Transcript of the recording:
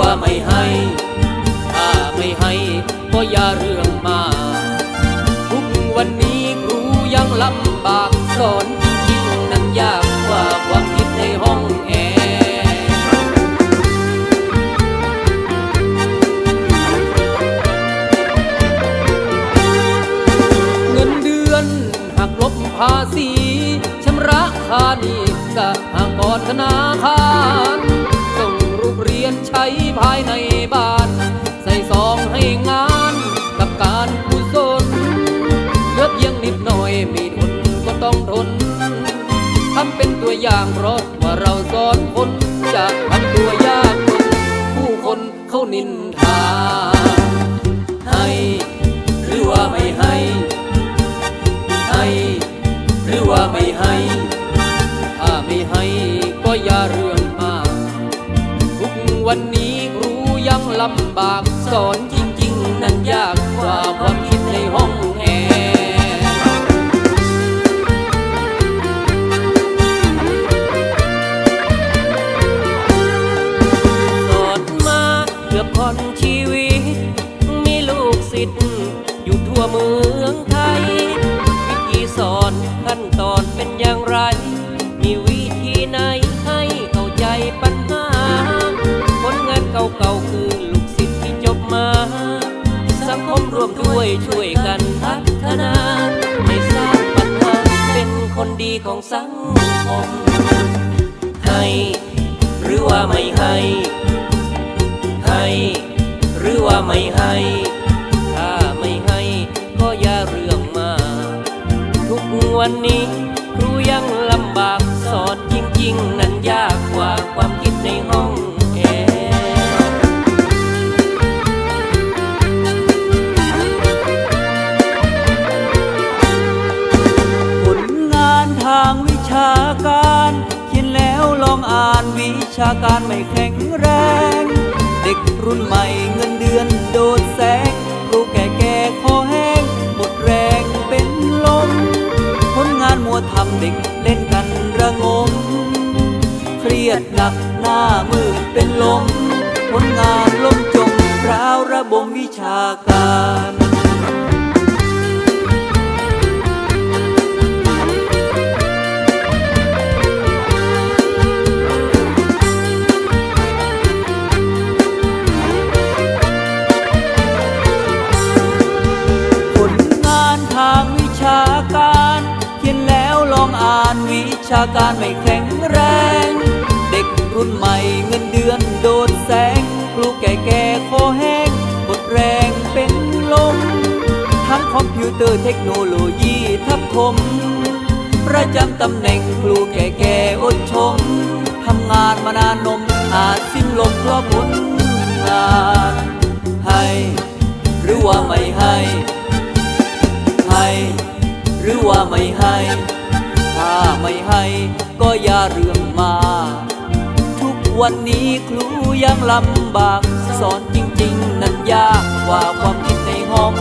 ว่าไม่ให้ ถ้าไม่ให้ก็อย่าเรื่องมา ทุกวันนี้ครูยังลำบากสอนยิ่งนั้นยากกว่าความคิดในห้องแอร์เงินเดือนหักลบภาษีชำระค่าหนี้สหากอดขธนาคาร เรียนใช้ภายในบ้าน ใส่ซองให้งานกับการกุศลเลือเพียงนิดหน่อยม่ทนก็ต้องทนทำเป็นตัวอย่างเพราะว่าเราสอนคนจะทำตัวยากจนผู้คนเขานินทา ให้หรือว่าไม่ให้ ให้หรือว่าไม่ให้ วันนี้ครูยังลำบากสอนจริง ๆ นั้นยากกว่าความคิดในห้องแอร์สอนมาเกือบคนชีวิต มีลูกศิษย์อยู่ทั่วเมืองไทย วิธีสอนขั้นตอนเป็นอย่างไร มีวิธีไหนให้เข้าใจปัญ เก่าๆคือลูกศิษย์ที่จบมา สังคมร่วมด้วยช่วยกันพัฒนาให้สร้างปัญหาเป็นคนดีของสังคม ให้หรือว่าไม่ให้ ให้หรือว่าไม่ให้ ถ้าไม่ให้ก็อย่าเรื่องมา ทุกวันนี้ครูยังลำบากสอนจริง ๆ นั้นยากกว่าความานวิชาการไม่แข็งแรง เด็กรุ่นใหม่เงินเดือนโดดแสงครูแก่แก่คอแห้งหมดแรงเป็นลมผลงานมัวทำเด็กเล่นกันระงม เครียดหนักหน้ามืดเป็นลมผลงานล้มจมร้าวระบมวิชาการ ชาการไม่แข็งแรง เด็กรุ่นใหม่เงินเดือนโดดแสงครูแก่แก่คอแห้งหมดแรงเป็นลม ทั้งคอมพิวเตอร์เทคโนโลยีทับถมประจำตำแหน่งครูแก่แก่อดชมทำงานมานานนมอาจสิ้นลมเพราะผลงานให้หรือว่าไม่ให้ให้หรือว่าไม่ให้ ถ้าไม่ให้ก็อย่าเรื่องมา ทุกวันนี้ครูยังลำบาก สอนจริง ๆ นั้นยากกว่าความคิดในห้อง